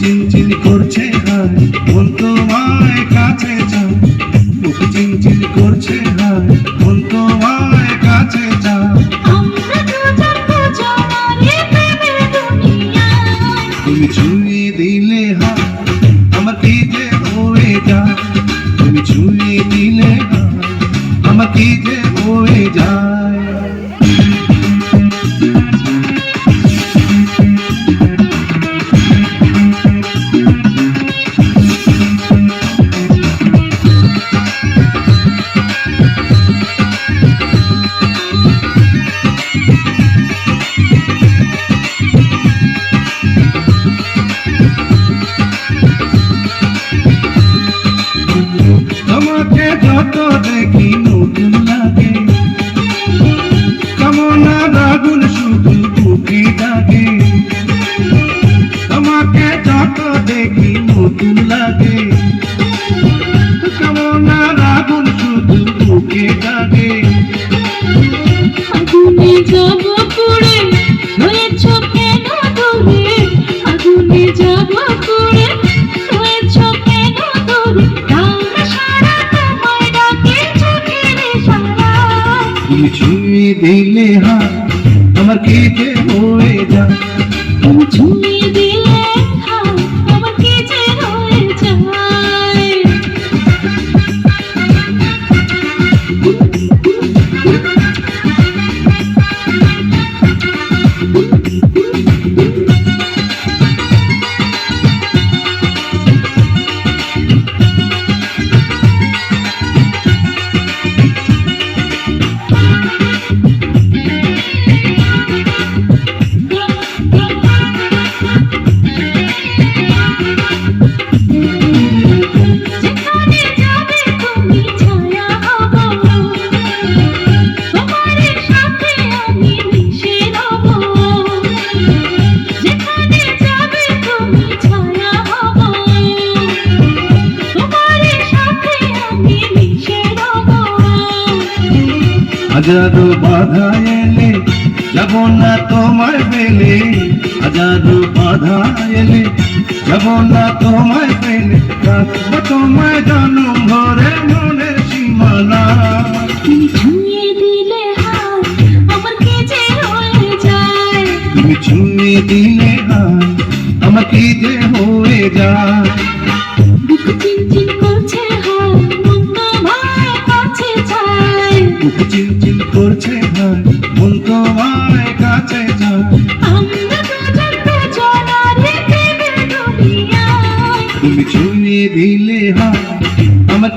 চিনচিন করছে হায় মন তোমায় কাছে যায়। বুক করছে হায় মন তোমায় কাছে তুমি ছুঁয়ে দিলে হায় আমাকে যে হয়ে তুমি ছুঁয়ে দিলে হায় আমাকে যে হয়ে যায়? নতুন লাগে। কামনা রাগুল শুধু বুকে ডাকে আগুনে যাব পড়ে হয়েছ কেন দূরে আগুনে যাব পড়ে হয়েছ কেন দূরে ডাক সারা তোমায় ডাকে চোখের সারা। তুমি ছুঁয়ে দিলে হাত আমার কেটে হয়ে যায়। তুমি ছুঁয়ে Mm-hmm. হাজারো বাধা এলে যাব না তোমার বেলে হাজারো বাধা এলে যাব না তোমার বেলে রাখব তোমায় জনম ভরে মনের সীমানা। তুমি ছুঁয়ে দিলে হাত আমার যে হয়ে যায়? চিনচিন করছে হাত মন তোমার কাছে করছে ভাই? মন তোমার কাছে তুমি ছুঁয়ে দিলে হাত আমার